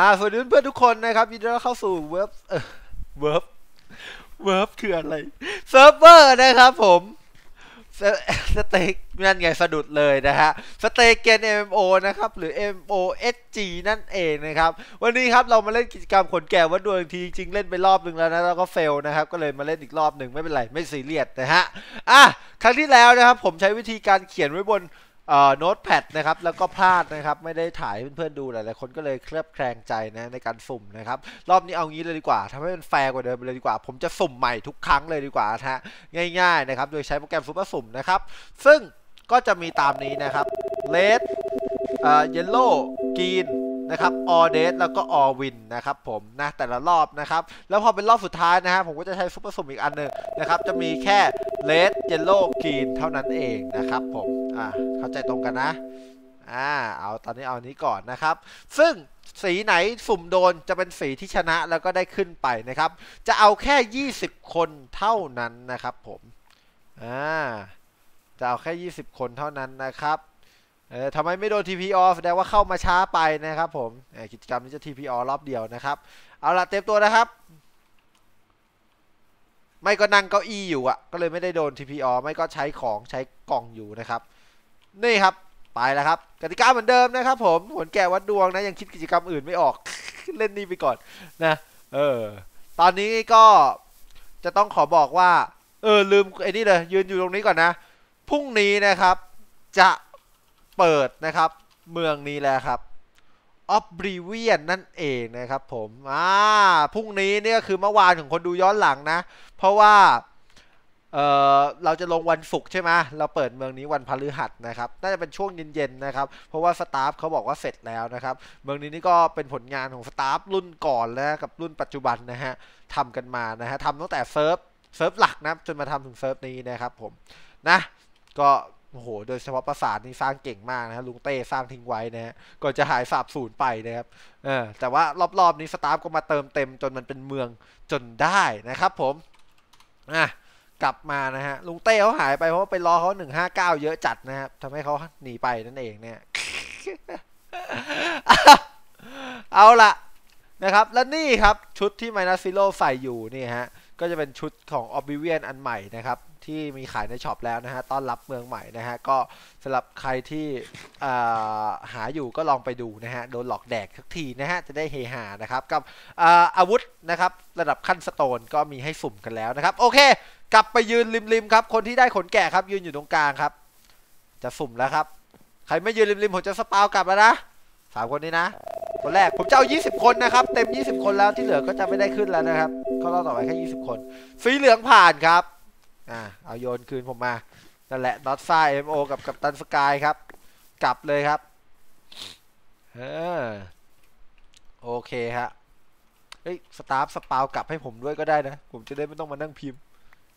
อ่าสวัสดีเพื่อนทุกคนนะครับยินดีต้อนรับเข้าสู่เว็บเออเว็บเว็บคืออะไรเซิร์ฟเวอร์นะครับผมสสเต็กนั่นไงสะดุดเลยนะฮะสเต็กเกน MMO นะครับ หรือ MOSG นั่นเองนะครับ วันนี้ครับเรามาเล่นกิจกรรมขนแก่วัดดวงทีจริงเล่นไปรอบหนึ่งแล้วนะแล้วก็เฟลนะครับ ก็เลยมาเล่นอีกรอบหนึ่งไม่เป็นไร ไม่ซีเรียสนะฮะ อะ ครั้งที่แล้วนะครับ ผมใช้วิธีการเขียนไว้บน โน้ตแพดนะครับแล้วก็พลาดนะครับไม่ได้ถ่ายเพื่อนๆดูหลายๆคนก็เลยเคลือบแคลงใจนะในการสุ่มนะครับรอบนี้เอางี้เลยดีกว่าทำให้มันแฟร์กว่าเดิมเลยดีกว่า ผมจะสุ่มใหม่ทุกครั้งเลยดีกว่านะฮะง่ายๆนะครับโดยใช้โปรแกรมซูเปอร์สุ่มนะครับซึ่งก็จะมีตามนี้นะครับเลดเอ่อเยลโล่กรีน นะครับ all dead แล้วก็ all win นะครับผมนะแต่ละรอบนะครับ แล้วพอเป็นรอบสุดท้ายนะฮะผมก็จะใช้ซุปเปอร์สุ่มอีกอันหนึ่งนะครับ จะมีแค่ red yellow green เท่านั้นเองนะครับผมอ่าเข้าใจตรงกันนะอ่าเอาตอนนี้เอานนี้ก่อนนะครับ ซึ่งสีไหนสุ่มโดนจะเป็นสีที่ชนะแล้วก็ได้ขึ้นไปนะครับ จะเอาแค่ 20 คนเท่านั้นนะครับผมอ่าจะเอาแค่ 20 คนเท่านั้นนะครับ เออทำไมไม่โดน TP off แสดงว่าเข้ามาช้าไปนะครับผมกิจกรรมนี้จะ TP off รอบเดียวนะครับ เอาละเต็มตัวนะครับ ไม่ก็นั่งเก้าอี้อยู่อะก็เลยไม่ได้โดน TP off ไม่ก็ใช้ของใช้กล่องอยู่นะครับ นี่ครับไปแล้วครับกติกาเหมือนเดิมนะครับ ผมผลแก่วัดดวงนะยังคิดกิจกรรมอื่นไม่ออกเล่นนี่ไปก่อนนะเออตอนนี้ก็จะต้องขอบอกว่า เออลืมไอ้นี่เลยยืนอยู่ตรงนี้ก่อนนะพรุ่งนี้นะครับ จะ เปิดนะครับ เมืองนี้แล้วครับออบริเวียนนั่นเองนะครับผม อ่า พรุ่งนี้เนี่ยคือเมื่อวานของคนดูย้อนหลังนะ เพราะว่า เออเราจะลงวันศุกร์ใช่ไหมเราเปิดเมืองนี้วันพฤหัสนะครับ น่าจะเป็นช่วงเย็นๆนะครับ เพราะว่าสตาฟเขาบอกว่าเสร็จแล้วนะครับ เมืองนี้นี่ก็เป็นผลงานของสตาฟรุ่นก่อนแล้วกับรุ่นปัจจุบันนะฮะทำกันมานะฮะทำตั้งแต่เซิร์ฟ เซิร์ฟหลักนะจนมาทำถึงเซิร์ฟนี้นะครับผม นะ ก็ โอ้โห โดยเฉพาะปราสาทนี่สร้างเก่งมากนะฮะลุงเต้สร้างทิ้งไว้นะฮะก่อนจะหายสาบสูญไปนะครับเออแต่ว่ารอบๆนี้สตาฟก็มาเติมเต็มจนมันเป็นเมืองจนได้นะครับผมอะกลับมานะฮะลุงเต้เขาหายไปเพราะว่าไปรอเขาหนึ่งห้าเก้าเยอะจัดนะครับทำให้เขาหนีไปนั่นเองเนี่ย เอาละนะครับ และนี่ครับชุดที่ไมนัสซิโลใส่อยู่นี่ฮะ ก็จะเป็นชุดของ Oblivion อันใหม่นะครับ ที่มีขายในช็อปแล้วนะฮะต้อนรับเมืองใหม่นะฮะ ก็สำหรับใครที่หาอยู่ก็ลองไปดูนะฮะ โดนหลอกแดกสักทีนะฮะ จะได้เฮฮานะครับ กับอาอาวุธนะครับ ระดับขั้นสโตนก็มีให้สุ่มกันแล้วนะครับ โอเค กลับไปยืนริมๆครับ คนที่ได้ขนแกะครับยืนอยู่ตรงกลางครับ จะสุ่มแล้วครับ ใครไม่ยืนริมๆผมจะสปาวกลับแล้วนะสามคนนี้นะ คนแรกผมจะเอา 20 คนนะครับ เต็ม 20 คนแล้วที่เหลือก็จะไม่ได้ขึ้นแล้วนะครับเขารอบต่อไปแค่ 20 คน สีเหลืองผ่านครับอ่าเอาโยนคืนผมมานั่นแหละดอทซ่าเอ็มโอกับกับตันสกายครับ กลับเลยครับเออโอเคฮะเฮ้ยสตาฟสปาวกลับให้ผมด้วยก็ได้นะ ผมจะได้ไม่ต้องมานั่งพิมพ์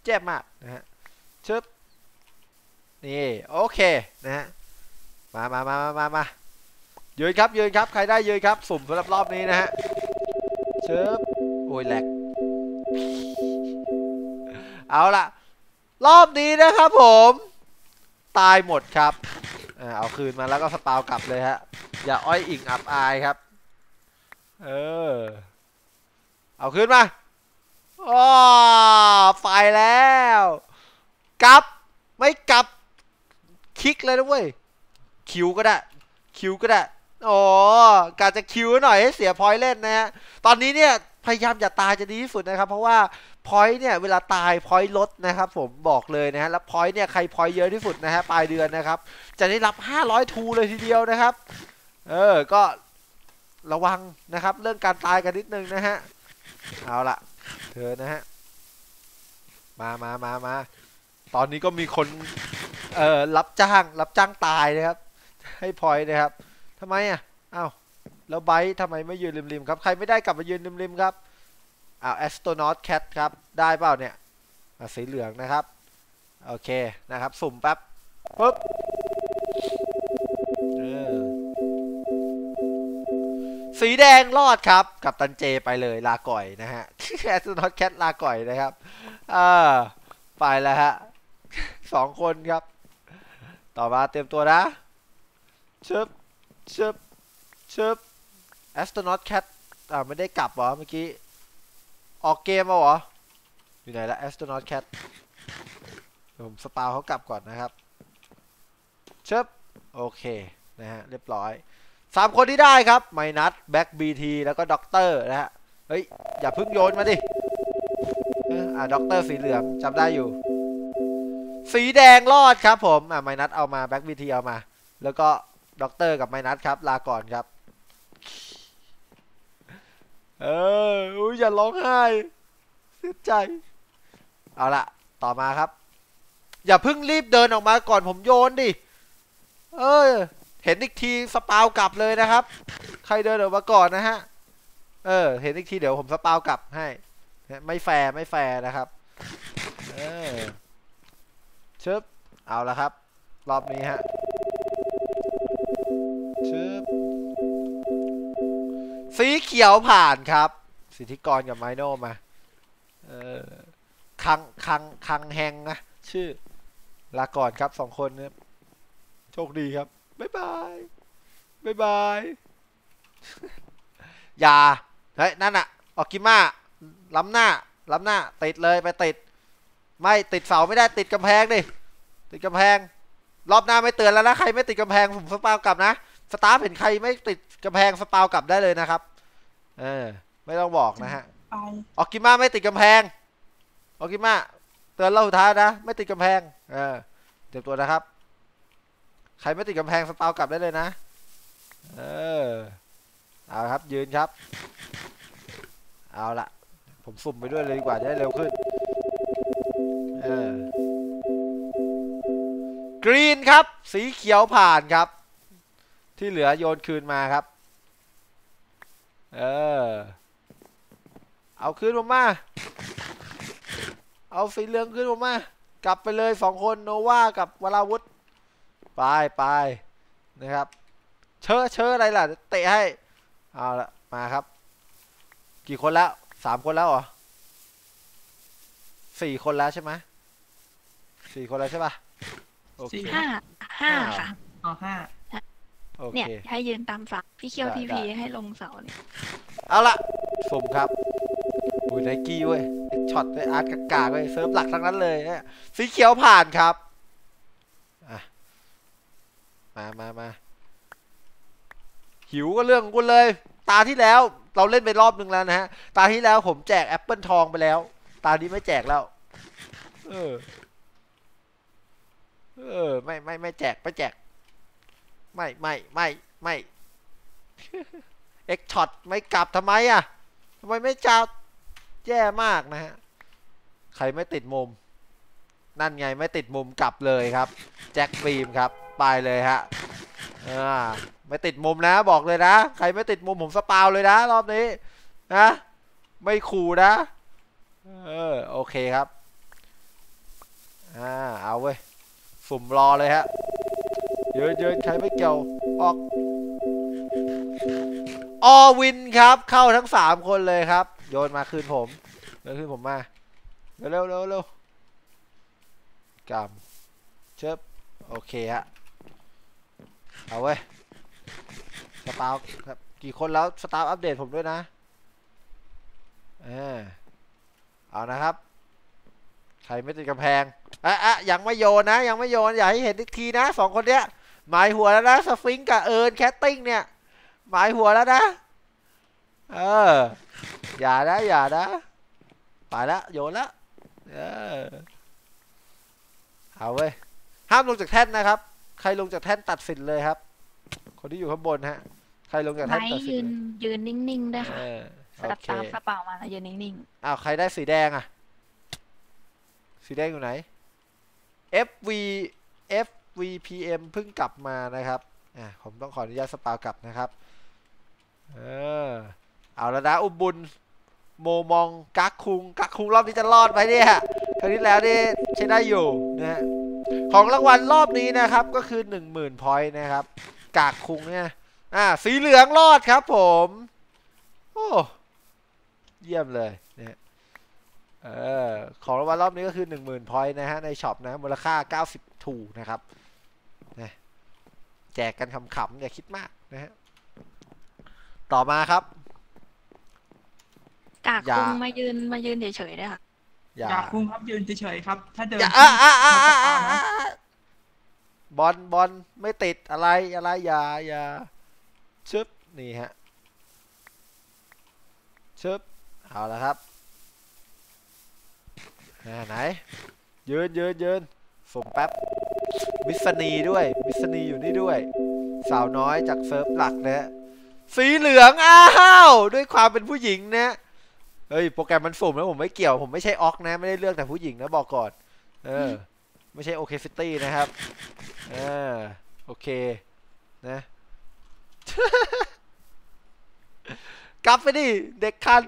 แจ่มมากนะฮะชึบนี่ โอเค นะฮะ มามามามามามา ยืนครับยืนครับใครได้ยืนครับ สุ่มสำหรับรอบนี้นะฮะเชิบโอ้ยแหลกเอาละรอบนี้นะครับผม ตายหมดครับเอาคืนมาแล้วก็สปาวกลับเลยฮะ อย่าอ้อยอิงอับอายครับ เออ เอาคืนมาอ๋อไฟแล้ว กลับ ไม่กลับ คลิกเลยนะเว้ย คิวก็ได้ คิวก็ได้ โอ้กาจะคิวหน่อยให้เสียพอยต์เล่นนะฮะ ตอนนี้เนี่ยพยายามอย่าตายจะดีที่สุดนะครับ เพราะว่าพอยต์เนี่ยเวลาตายพอยต์ลดนะครับ ผมบอกเลยนะฮะ แล้วพอยต์เนี่ยใครพอยต์เยอะที่สุดนะฮะปลายเดือนนะครับ จะได้รับ 500 ทูเลยทีเดียวนะครับ เออ ก็ระวังนะครับ เรื่องการตายกันนิดนึงนะฮะ เอาละเธอนะฮะ มามามามาตอนนี้ก็มีคน เอ่อ รับจ้าง รับจ้างตายนะครับ ให้พอยต์นะครับ ทำไมอะอ้าวแล้วไบทำไมไม่ยืนริมๆครับ ใครไม่ได้กลับมายืนริมๆครับอ้าวแอสโตนอตแคทครับ ได้เปล่าเนี่ยสีเหลืองนะครับ โอเคนะครับ สุ่มแป๊บปึ๊บสีแดงรอดครับ กับตันเจไปเลยลาก่อยนะฮะแอสโตนอตแคทลาก่อยนะครับอ่าไปแล้วฮะสองคนครับ ต่อมาเตรียมตัวนะชึบ ชึบชึบ astronaut cat อ่าไม่ได้กลับเหรอเมื่อกี้ ออกเกมมาเหรอ อยู่ไหนละ astronaut cat เดี๋ยวผมสปาวเขากลับก่อนนะครับเชิบโอเคนะฮะเรียบร้อยสามคนที่ได้ครับไมนัสแบ็กบีทีแล้วก็ด็อกเตอร์นะฮะเฮ้ย อย่าเพิ่งโยนมาดิอออ่าด็อกเตอร์สีเหลืองจำได้อยู่ สีแดงรอดครับผม อ่าไมนัสเอามาแบ็กบีทีเอามา แล้วก็ ด็อกเตอร์กับไมนัสครับ ลาก่อนครับ เอออุ้ยอย่าร้องไห้เสียใจ เอาละต่อมาครับ อย่าเพิ่งรีบเดินออกมาก่อนผมโยนดิ เออ เห็นอีกทีสปาวกลับเลยนะครับ ใครเดินออกมาก่อนนะฮะ เออ เห็นอีกทีเดี๋ยวผมสปาวกลับให้ ไม่แฟร์ไม่แฟร์นะครับ เออชึบเอาละครับ รอบนี้ฮะ ขียวผ่านครับ สิทธิกรกับไมโนมาเออคังคังคังแหงนะชื่อลาก่อนครับสองคนเนี่ยโชคดีครับบ๊ายบายบ๊ายบายอย่าเฮ้ยนั่นอะออกกิมาล้ำหน้าล้ำหน้า ติดเลยไปติด ไม่ติดเสาไม่ได้ติดกำแพงดิติดกำแพง รอบหน้าไม่เตือนแล้วนะใครไม่ติดกำแพงผมสปาวกลับนะสตาร์เห็นใครไม่ติดกำแพงสปาวกลับได้เลยนะครับ เออ ไม่ต้องบอกนะฮะ ไปออกกิมาไม่ติดกำแพง ออกกิมาเตือนเราสุดท้ายนะ ไม่ติดกำแพง เออเตรียมตัวนะครับ ใครไม่ติดกำแพงสปาวกลับได้เลยนะ เออ เอาครับ ยืนครับ เอาละผมสุ่มไปด้วยเลยดีกว่าจะได้เร็วขึ้น เออกรีนครับ สีเขียวผ่านครับ ที่เหลือโยนคืนมาครับ เออ เอาคืนผมมา เอาสีเหลืองคืนผมมา กลับไปเลยสองคนโนวากับวราวุธไปไปนะครับ เชอะเชอะอะไรล่ะ เตะให้ เอาละมาครับ กี่คนแล้วสามคนแล้วเหรอสี่คนแล้วใช่ไหมสี่คนแล้วใช่ปะโอเคสี่ห้าห้าห้าค่ะอ๋อห้าโอ เนี่ยเคให้ยืนตามฝักพี่เคียวได้ทีได้พีให้ลงเสาเนี่ยเอาละสุ่มครับอุ้ยไนกี้เว้ยช็อตด้วยอาร์ตกากๆเว้ยเซิร์ฟหลักทั้งนั้นเลยเนี่ยสีเขียวผ่านครับอะมามามาหิวก็เรื่องของคุณเลย ตาที่แล้วเราเล่นไปรอบนึงแล้วนะฮะ ตาที่แล้วผมแจกแอปเปิลทองไปแล้ว ตานี้ไม่แจกแล้ว เออ เออ ไม่ไม่ไม่แจกไม่แจก ไม่ไม่ไม่ไม่เอ็กช็อตไม่กลับทำไมอะทำไมไม่จับแย่มากนะฮะ ใครไม่ติดมุม นั่นไงไม่ติดมุมกลับเลยครับ แจ็คฟิล์มครับ ไปเลยฮะอ่าไม่ติดมุมนะบอกเลยนะ ใครไม่ติดมุมผมสปาวเลยนะ รอบนี้นะไม่ขู่นะ เออโอเคครับ อ่าเอาเว้ย สุ่มรอเลยฮะ เยินเยินใครไม่เกี่ยว ออกออวินครับ เข้าทั้งสามคนเลยครับ โยนมาคืนผมโยนคืนผมมาเร็วเร็วเร็วเร็วกำเชิบโอเคฮะ เอาเว้ย สตาร์ครับ กี่คนแล้วสตาร์อัปเดตผมด้วยนะ เออเอานะครับ ใครไม่ติดกำแพงอะอะยังไม่โยนนะ ยังไม่โยน อย่าให้เห็นอีกทีนะสองคนเนี้ย หมายหัวแล้วนะสฟิงค์กับเอิร์นแคตติ้งเนี่ยหมายหัวแล้วนะ เออ อย่านะอย่านะไปแล้วโยนแล้วเออเอาเว้ยห้ามลงจากแท่นนะครับ ใครลงจากแท่นตัดสินเลยครับ คนที่อยู่ข้างบนฮะ ใครลงจากไนแท่นตัดท์สิยืนนเลยยืนนิ่งๆด้วยค่ะเออสโอลับเคตามกระเป๋ามาแล้วยืนนิ่งอ้าวใครได้สีแดงอะสีแดงอยู่ไหน FV VPM เพิ่งกลับมานะครับอะผมต้องขออนุญาตสปาวกลับนะครับ เออ เอาแล้วนะอุบุญ โมมองกักคุงกักคุงรอบนี้จะรอดไหมเนี่ยครั้งที่แล้วนี่ใช้ได้อยู่นะฮะของรางวัลรอบนี้นะครับก็คือ 10,000พอยต์นะครับกากคุงเนี่ยอ่าสีเหลืองรอดครับผม โอ้เยี่ยมเลยนะฮะเออของรางวัลรอบนี้ก็คือ 10,000พอยต์นะฮะในช็อปนะมูลค่า 90 ถูนะครับ แจกกันขำๆอย่าคิดมากนะฮะต่อมาครับ กากอย่าคุงมายืนมายืนเฉยๆได้ค่ะ อย่าอยากคุงครับยืนเฉยๆครับ ถ้าเดินอย่าอะอะอะเข้าอะสอะปานะอะบอลบอลไม่ติดอะไรอะไรอย่าอย่าชึบนี่ฮะชึบเอาละครับอ่าไหนยืนยืนยืนส่งแป๊บ มิสซานีด้วย มิสซานีอยู่นี่ด้วย สาวน้อยจากเซิร์ฟหลักนะฮะสีเหลืองอ้าวด้วยความเป็นผู้หญิงนะเฮ้ยโปรแกรมมันสุ่มแล้วผมไม่เกี่ยวผมไม่ใช่ออกนะ ไม่ได้เลือกแต่ผู้หญิงนะบอกก่อน เออ ไม่ใช่โอเคซิตี้นะครับเออโอเคนะกลับไปดิเด็กคัน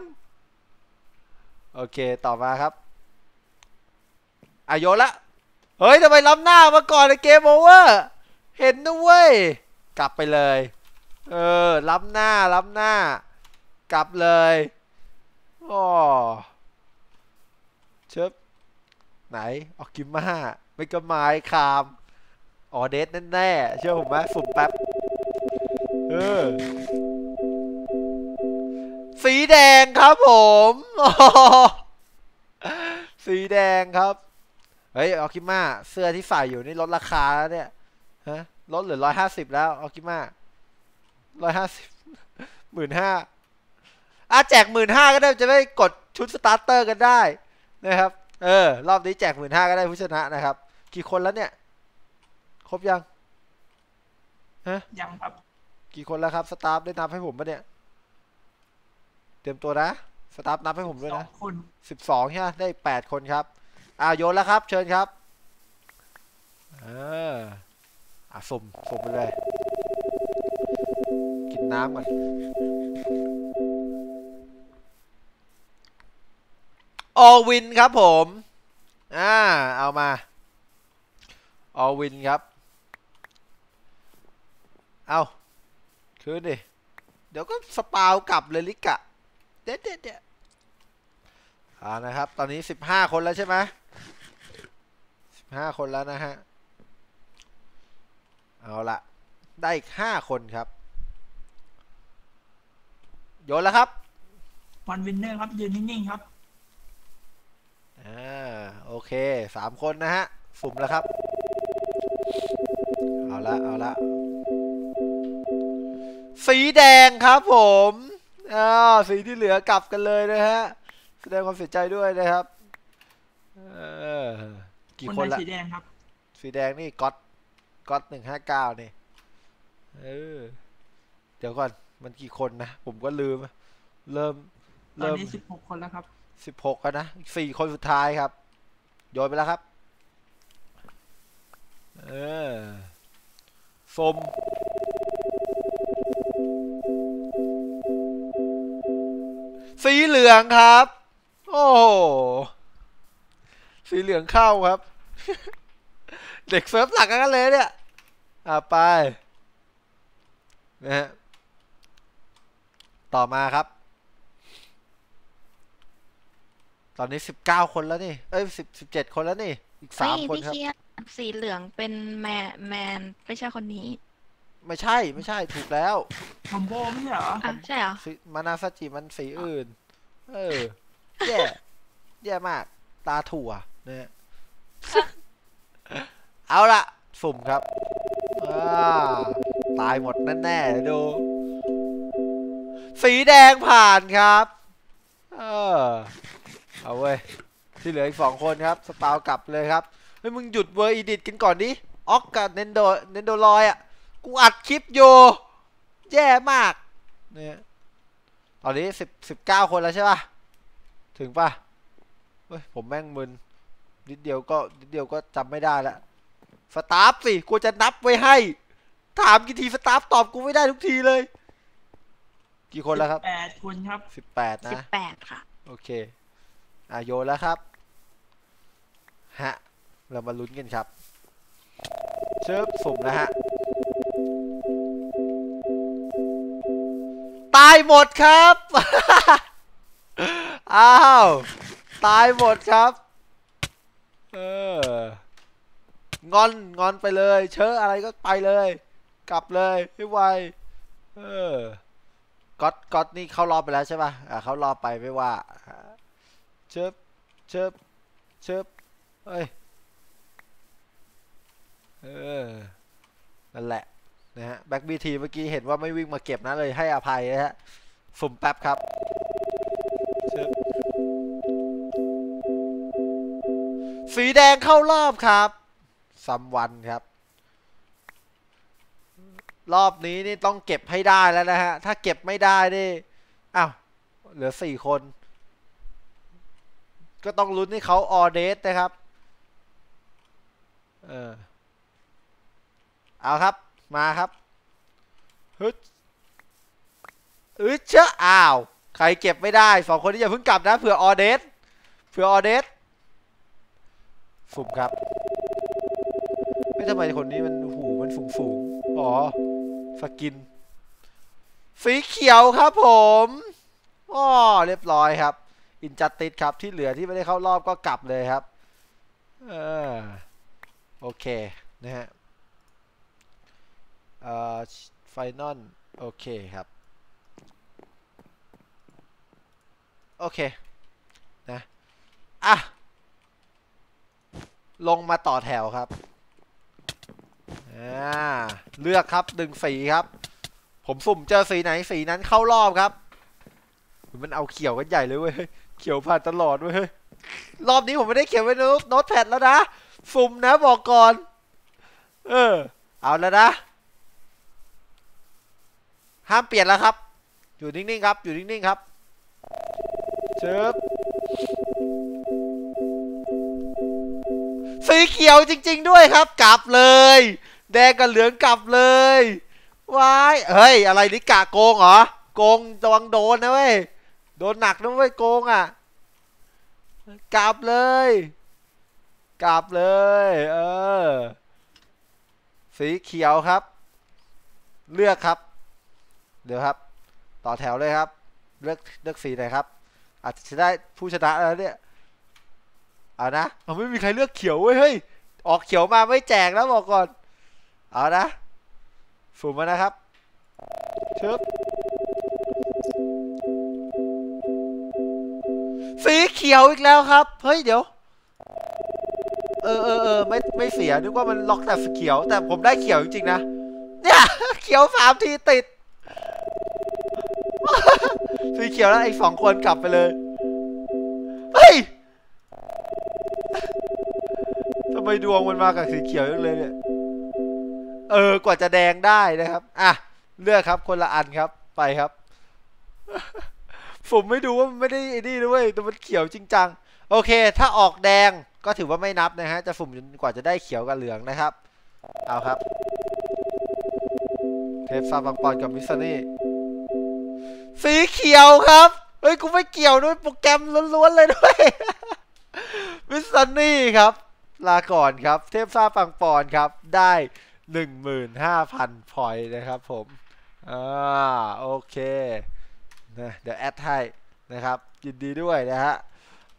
โอเคต่อมาครับอาโยนละ เฮ้ยทำไมล้ำหน้ามาก่อนในเกมโอเวอร์ เห็นนะเว้ย กลับไปเลย เออ ล้ำหน้า ล้ำหน้า กลับเลยอ๋อเชิบไหน ออกกิมา ไม่ก็ไม้คาม ออเดสแน่ๆ เชื่อผมไหมสุ่มแป๊บ เออ สีแดงครับผมอ๋อสีแดงครับ เฮ้ยออคิมาเสื้อที่ใส่อยู่นี่ลดราคาแล้วเนี่ยฮะลดเหลือร้อยห้าสิบแล้วออคิมาร้อยห้าสิบหมื่นห้าอะแจกหมื่นห้าก็ได้จะได้กดชุดสตาร์เตอร์กันได้นะครับ เออ รอบนี้แจกหมื่นห้าก็ได้ผู้ชนะนะครับ กี่คนแล้วเนี่ย ครบยังยังครับ กี่คนแล้วครับ สตาฟได้นับให้ผมปะเนี่ย เตรียมตัวนะ สตาฟนับให้ผมด้วยสอนะงคนสิบสองใช่ไหมได้แปดคนครับ อ่าโยนแล้วครับ เชิญครับเอออะสุ่มสุ่มไปเลย กินน้ำก่อนออวินครับผมอ่าเอามาออวินครับ เอาคืนดิ เดี๋ยวก็สปาวกลับเลยลิกะ เด็ดเด็ดเด็ดอ่านะครับ ตอนนี้สิบห้าคนแล้วใช่ไหม ห้าคนแล้วนะฮะ เอาละได้อีกห้าคนครับ โยนแล้วครับวันวินเนอร์ครับ ยืนนิ่งๆครับ อ่า โอเคสามคนนะฮะ สุ่มแล้วครับ เอาละเอาละสีแดงครับผมอ่าสีที่เหลือกลับกันเลยนะฮะ แสดงความเสียใจด้วยนะครับ เออ กี่คนคนใดละสีแดงครับ สีแดงนี่ก๊อตก๊อตหนึ่งห้าเก้านี่เออ เดี๋ยวก่อนมันกี่คนนะ ผมก็ลืม เริ่มตอนเริ่มนี้สิบหกคนแล้วครับสิบหกแล้วนะอีกสี่คนสุดท้ายครับ โยนไปแล้วครับ เออสมสีเหลืองครับ โอ้โห สีเหลืองเข้าครับ เด็กเซิร์ฟหลักกันเลยเนี่ย อ่าไปนะฮะต่อมาครับ ตอนนี้สิบเก้าคนแล้วนี่ เอ้ยสิบสิบเจ็ดคนแล้วนี่ อีกสามเฮ้ยคนพี่ครับเคียร์สีเหลืองเป็นแมนแมนไม่ใช่คนนี้ ไม่ใช่ไม่ใช่ถูกแล้วคอมโบไม่ใช่เหรออะใช่เหรอสีมานาซาจิมันสีอื่น เออ แย่ แย่มาก ตาถั่ว เนี่ยเอาละสุ่มครับตายหมดแน่ๆเดี๋ยวดู สีแดงผ่านครับ เออเอาเว้ย ที่เหลืออีกสองคนครับ สปาวกลับเลยครับเฮ้ยมึงหยุดเวอร์อีดิทกันก่อนดิ ออกกับเนนโดเนนโดลอยอะ กูอัดคลิปอยู่แย่มาก เนี่ยตอนนี้สิบสิบเก้าคนแล้วใช่ป่ะ ถึงป่ะ เฮ้ย ผมแม่งมึน นิดเดียวก็นิดเดียวก็จำไม่ได้ละสตาฟสิกูจะนับไว้ให้ ถามกี่ทีสตาฟตอบกูไม่ได้ทุกทีเลย กี่คนแล้วครับแปดคนครับสิบแปดสิบนะแปดค่ะ โอเคอะโยนแล้วครับ ฮะ เรามาลุ้นกันครับ เชิบสุ่มนะฮะ ตายหมดครับ อ้าว ตายหมดครับ เออ งอนงอนไปเลย เชอะอะไรก็ไปเลย กลับเลยให้ไวเออก๊อตก๊อตนี่เขารอไปแล้วใช่ป่ะอ่าเขารอไปไม่ว่าเชิบเชิบเชิบเอ้ยเออนั่นแหละนะฮะแบ็กบีทีเมื่อกี้เห็นว่าไม่วิ่งมาเก็บนะเลยให้อภัยนะฮะสุ่มแป๊บครับเชิบสีแดงเข้ารอบครับ ซัมวันครับ รอบนี้นี่ต้องเก็บให้ได้แล้วนะฮะ ถ้าเก็บไม่ได้นี่อ้าวเหลือสี่คน ก็ต้องลุ้นให้เขาออเดสนะครับ เออ เอาครับ มาครับฮึดอึเชอะอ้าว ใครเก็บไม่ได้สองคนนี้อย่าเพิ่งกลับนะเผื่อออเดสเผื่อออเดสสุ่มครับ ทำไมคนนี้มันหูมันสูงสูงอ๋อสกิน สีเขียวครับผมอ๋อเรียบร้อยครับ อินจัตติสครับที่เหลือที่ไม่ได้เข้ารอบก็กลับเลยครับเออโอเค นะฮะเอ่อไฟนอลโอเคครับ โอเค นะ อะ ลงมาต่อแถวครับ เลือกครับดึงสีครับ ผมสุ่มเจอสีไหนสีนั้นเข้ารอบครับ มันเอาเขียวกันใหญ่เลยเว้ย เขียวผ่านตลอดเว้ย รอบนี้ผมไม่ได้เขียนไว้โน้ตแพดแล้วนะ สุ่มนะบอกก่อน เออ เอาแล้วนะ ห้ามเปลี่ยนแล้วครับ อยู่นิ่งๆครับ อยู่นิ่งๆครับ เชิบสีเขียวจริง ๆ ด้วยครับ กลับเลย แดงกับเหลืองกลับเลยว้ายเฮ้ย อะไรนิกะโกงเหรอ โกงระวังโดนนะเว้ย โดนหนักนะเว้ยโกงอะ กลับเลย กลับเลย เออ สีเขียวครับ เลือกครับ เดี๋ยวครับ ต่อแถวเลยครับ เลือกเลือกสีไหนครับ อาจจะได้ผู้ชนะแล้วเนี่ยเอานะเอาไม่มีใครเลือกเขียวเว้ย เฮ้ย ออกเขียวมาไม่แจกแล้วบอกก่อน เอานะฝุ่มมานะครับชึบสีเขียวอีกแล้วครับ เฮ้ยเดี๋ยว เออเออเออไม่ไม่เสีย นึกว่ามันล็อกแต่สีเขียว แต่ผมได้เขียวจริงๆนะ เนี่ย เขียวสามทีติด สีเขียวแล้วไอ้สองคนกลับไปเลย เฮ้ยทำไมดวงมันมากับสีเขียวจังเลยเนี่ย เออกว่าจะแดงได้นะครับ อะ เลือกครับคนละอันครับไปครับ ผมไม่ดูว่ามันไม่ได้ไอ้นี่ด้วยแต่มันเขียวจริงจังโอเค ถ้าออกแดงก็ถือว่าไม่นับนะฮะ จะสุ่มจนกว่าจะได้เขียวกับเหลืองนะครับ เอาครับ เทปซาบังปอนกับมิสซานี่สีเขียวครับ เฮ้ย กูไม่เกี่ยวด้วยโปรแกรมล้วนๆเลยด้วย มิสซันนี่ครับ ลาก่อนครับ เทพซาปังปอนครับ ได้ หนึ่งหมื่นห้าพันพอยนะครับผมอ่าโอเคนะเดี๋ยวแอดให้นะครับยินดีด้วยนะฮะ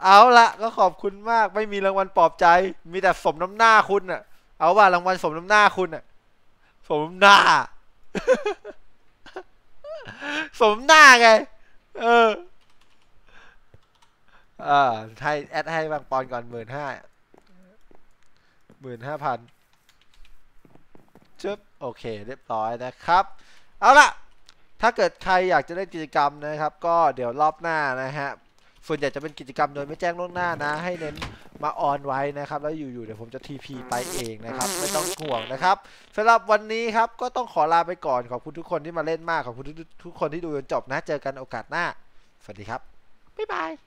เอาละก็ขอบคุณมากไม่มีรางวัลปลอบใจ มีแต่สมน้ำหน้าคุณอะเอาว่ารางวัลสมน้ำหน้าคุณอะสมน้ำหน้า สมหน้าไง เอออ่าให้แอดให้บางปอนก่อนหมื่นห้าหมื่นห้าพัน จึ๊บโอเค เรียบร้อยนะครับ เอาละถ้าเกิดใครอยากจะเล่นกิจกรรมนะครับ ก็เดี๋ยวรอบหน้านะฮะส่วนใหญ่จะเป็นกิจกรรมโดยไม่แจ้งล่วงหน้านะ ให้เน้นมาออนไว้นะครับ แล้วอยู่ๆเดี๋ยวผมจะ TP ไปเองนะครับ ไม่ต้องห่วงนะครับสำหรับวันนี้ครับก็ต้องขอลาไปก่อนขอบคุณทุกคนที่มาเล่นมากขอบคุณทุกทุกคนที่ดูจนจบนะ เจอกันโอกาสหน้า สวัสดีครับบ๊ายบาย